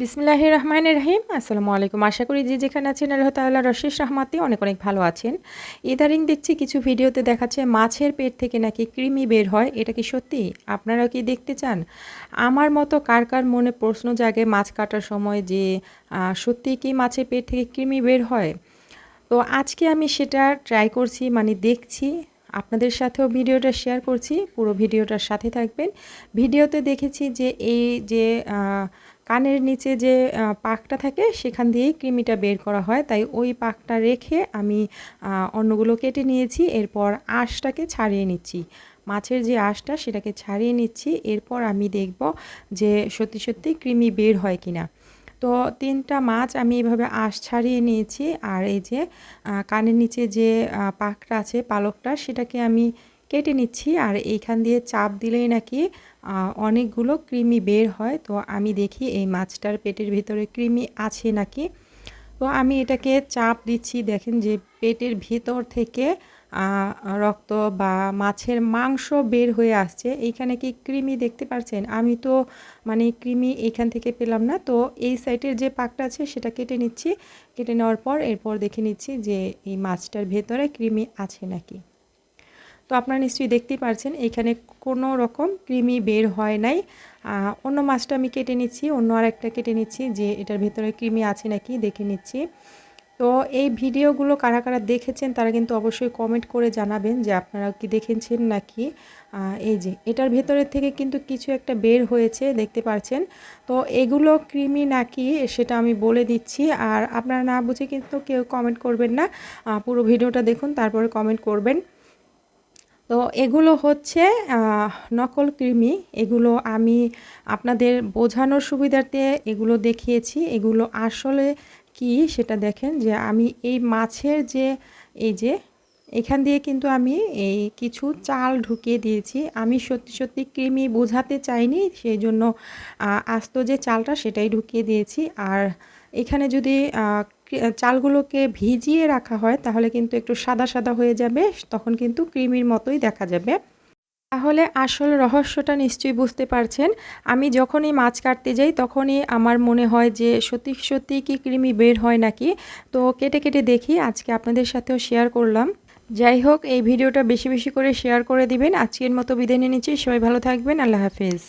বিসমিল্লাহ রহমান রহিম। আসসালামু আলাইকুম। আশা করি যে যেখানে আছেন আল্লাহ তাল্লাহ রশিস রহমাতে অনেক অনেক ভালো আছেন। ইদারিং দেখছি কিছু ভিডিওতে দেখাচ্ছে মাছের পেট থেকে নাকি কৃমি বের হয়। এটা কি সত্যি? আপনারা কি দেখতে চান? আমার মতো কার কার মনে প্রশ্ন জাগে মাছ কাটার সময় যে সত্যি কি মাছের পেট থেকে কৃমি বের হয়? তো আজকে আমি সেটা ট্রাই করছি মানে দেখছি। আপনাদের সাথেও ভিডিওটা শেয়ার করছি, পুরো ভিডিওটার সাথে থাকবেন। ভিডিওতে দেখেছি যে এই যে কানের নিচে যে পাকটা থাকে, সেখান দিয়েই কৃমিটা বের করা হয়। তাই ওই পাকটা রেখে আমি অন্যগুলো কেটে নিয়েছি, এরপর আঁশটাকে ছাড়িয়ে নিচ্ছি। মাছের যে আঁশটা, সেটাকে ছাড়িয়ে নিচ্ছি। এরপর আমি দেখব যে সত্যি সত্যি কৃমি বের হয় কিনা। তো তিনটা মাছ আমি এভাবে আঁশ ছাড়িয়ে নিয়েছি। আর এই যে কানের নিচে যে পাকটা আছে, পালকটা, সেটাকে আমি কেটে নিচ্ছি। আর এইখান দিয়ে চাপ দিলেই নাকি অনেকগুলো কৃমি বের হয়। তো আমি দেখি এই মাছটার পেটের ভিতরে কৃমি আছে নাকি। তো আমি এটাকে চাপ দিচ্ছি, দেখেন যে পেটের ভিতর থেকে রক্ত বা মাছের মাংস বের হয়ে আসছে। এইখানে কি কৃমি দেখতে পাচ্ছেন আমি তো মানে কৃমি এইখান থেকে পেলাম না। তো এই সাইডের যে পাকটা আছে সেটা কেটে নিচ্ছি। কেটে নেওয়ার পর এরপর দেখে নিচ্ছি যে এই মাছটার ভেতরে কৃমি আছে নাকি। তো আপনারা নিশ্চয়ই দেখতেই পারছেন, এখানে কোনো রকম কৃমি বের হয় নাই। অন্য মাছটা আমি কেটে নিচ্ছি, অন্য আরেকটা কেটে নিচ্ছি, যে এটার ভেতরে কৃমি আছে নাকি দেখে নিচ্ছি। তো এই ভিডিওগুলো কারা কারা দেখেছেন তারা কিন্তু অবশ্যই কমেন্ট করে জানাবেন যে আপনারা কি দেখেছেন নাকি। এই যে, এটার ভেতরে থেকে কিন্তু কিছু একটা বের হয়েছে, দেখতে পাচ্ছেন তো এগুলো কৃমি নাকি সেটা আমি বলে দিচ্ছি, আর আপনারা না বুঝে কিন্তু কেউ কমেন্ট করবেন না। পুরো ভিডিওটা দেখুন, তারপরে কমেন্ট করবেন। তো এগুলো হচ্ছে নকল কৃমি। এগুলো আমি আপনাদের বোঝানোর সুবিধার্থে এগুলো দেখিয়েছি। এগুলো আসলে কি সেটা দেখেন যে আমি এই মাছের যে, এই যে এখান দিয়ে কিন্তু আমি এই কিছু চাল ঢুকিয়ে দিয়েছি। আমি সত্যি সত্যি কৃমি বোঝাতে চাইনি সেই জন্য আস্ত যে চালটা সেটাই ঢুকিয়ে দিয়েছি। আর এখানে যদি চালগুলোকে ভিজিয়ে রাখা হয়, তাহলে কিন্তু একটু সাদা সাদা হয়ে যাবে, তখন কিন্তু কৃমির মতোই দেখা যাবে। তাহলে আসল রহস্যটা নিশ্চয়ই বুঝতে পারছেন। আমি যখনই মাছ কাটতে যাই, তখনই আমার মনে হয় যে, সত্যি সত্যি কি কৃমি বের হয় নাকি? তো কেটে কেটে দেখি, আজকে আপনাদের সাথেও শেয়ার করলাম। যাই হোক, এই ভিডিওটা বেশি বেশি করে শেয়ার করে দিবেন। আজকের মতো বিদায় নিয়ে নিচ্ছি। সবাই ভালো থাকবেন। আল্লাহ হাফেজ।